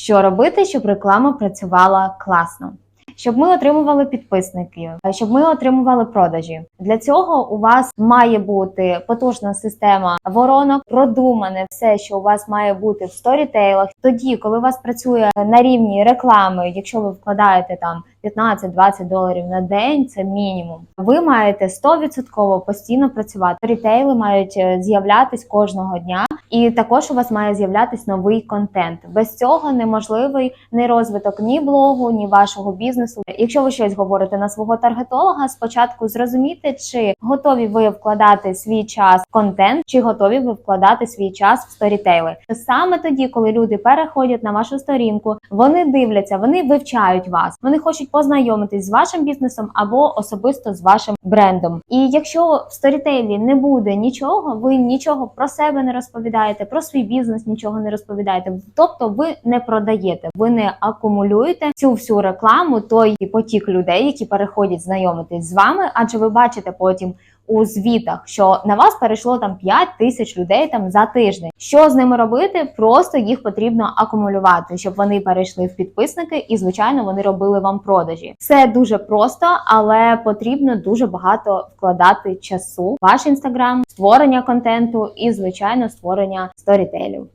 Що робити, щоб реклама працювала класно? Щоб ми отримували підписників, щоб ми отримували продажі. Для цього у вас має бути потужна система воронок, продумане все, що у вас має бути в сторітейлах. Тоді, коли у вас працює на рівні реклами, якщо ви вкладаєте там 15-20 доларів на день, це мінімум. Ви маєте 100% постійно працювати. Рітейли мають е, з'являтись кожного дня, і також у вас має з'являтись новий контент. Без цього неможливий ні розвиток ні блогу, ні вашого бізнесу. Якщо ви щось говорите на свого таргетолога, спочатку зрозумійте, чи готові ви вкладати свій час в контент, чи готові ви вкладати свій час в сторітейли. Саме тоді, коли люди переходять на вашу сторінку, вони дивляться, вони вивчають вас, вони хочуть познайомитись з вашим бізнесом або особисто з вашим брендом. І якщо в сторітейлі не буде нічого, ви нічого про себе не розповідаєте, про свій бізнес нічого не розповідаєте. Тобто, ви не продаєте, ви не акумулюєте цю всю рекламу, той потік людей, які переходять знайомитись з вами, адже ви бачите потім. У звітах, що на вас перейшло там 5 тисяч людей там за тиждень. Що з ними робити? Просто їх потрібно акумулювати, щоб вони перейшли в підписники, і звичайно вони робили вам продажі. Все дуже просто, але потрібно дуже багато вкладати часу. Ваш інстаграм, створення контенту і звичайно створення сторітелів.